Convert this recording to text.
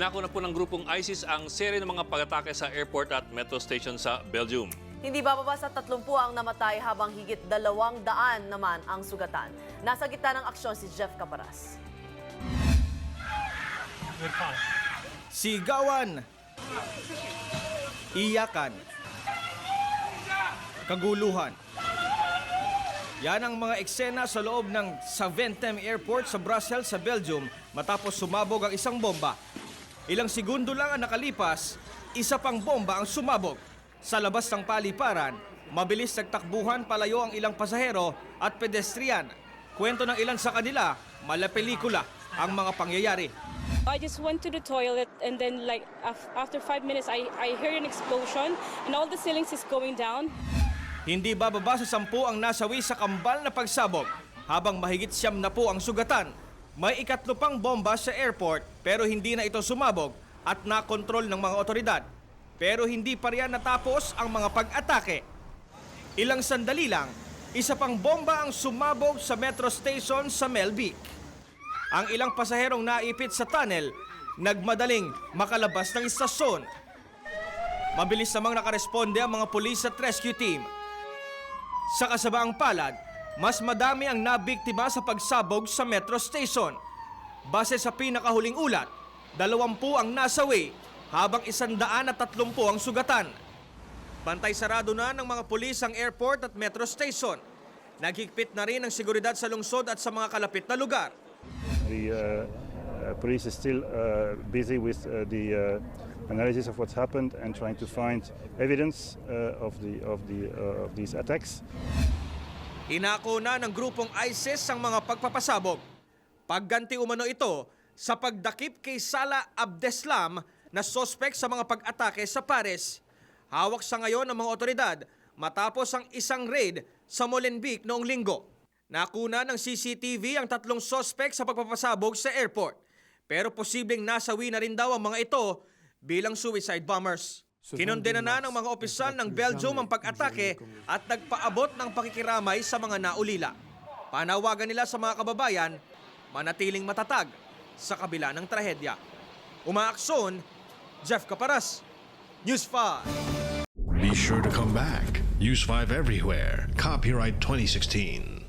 Inako na po ng grupong ISIS ang seri ng mga pag-atake sa airport at metro station sa Belgium. Hindi bababa sa 30 ang namatay habang higit dalawang daan naman ang sugatan. Nasa gitna ng aksyon si Jeff Caparas. Sigawan. Iyakan. Kaguluhan. Yan ang mga eksena sa loob ng Saventem Airport sa Brussels sa Belgium matapos sumabog ang isang bomba. Ilang segundo lang ang nakalipas, isa pang bomba ang sumabog. Sa labas ng paliparan, mabilis nagtakbuhan palayo ang ilang pasahero at pedestrian. Kwento ng ilan sa kanila, mala pelikula ang mga pangyayari. I just went to the toilet and then like af- after five minutes I, I heard an explosion and all the ceilings is going down. Hindi bababa sa sampu ang nasawi sa kambal na pagsabog habang mahigit siyam na po ang sugatan. May ikatlo pang bomba sa airport pero hindi na ito sumabog at nakontrol ng mga otoridad. Pero hindi pa riyan natapos ang mga pag-atake. Ilang sandali lang, isa pang bomba ang sumabog sa metro station sa Melvic. Ang ilang pasaherong naipit sa tunnel, nagmadaling makalabas ng istasyon. Mabilis namang nakaresponde ang mga pulis at rescue team. Sa kasabaang palad, mas madami ang nabiktima sa pagsabog sa metro station. Base sa pinakahuling ulat, dalawampu ang nasawi habang isandaan at tatlumpu ang sugatan. Bantay sarado na ng mga pulis ang airport at metro station. Naghigpit na rin ang seguridad sa lungsod at sa mga kalapit na lugar. The uh, uh, police is still uh, busy with uh, the uh, analysis of what's happened and trying to find evidence uh, of the of the uh, of these attacks. Inako na ng grupong ISIS ang mga pagpapasabog. Pagganti umano ito sa pagdakip kay Sala Abdeslam na sospek sa mga pag-atake sa Paris. Hawak sa ngayon ng mga otoridad matapos ang isang raid sa Molenbeek noong linggo. Nakuna ng CCTV ang tatlong sospek sa pagpapasabog sa airport. Pero posibleng nasawi na rin daw ang mga ito bilang suicide bombers. Kinondena na ng mga opisyal ng Belgium ang pag-atake at nagpaabot ng pakikiramay sa mga naulila. Panawagan nila sa mga kababayan, manatiling matatag sa kabila ng trahedya. Umaakson, Jeff Caparas, News 5. Be sure to come back. Use 5 everywhere. Copyright 2016.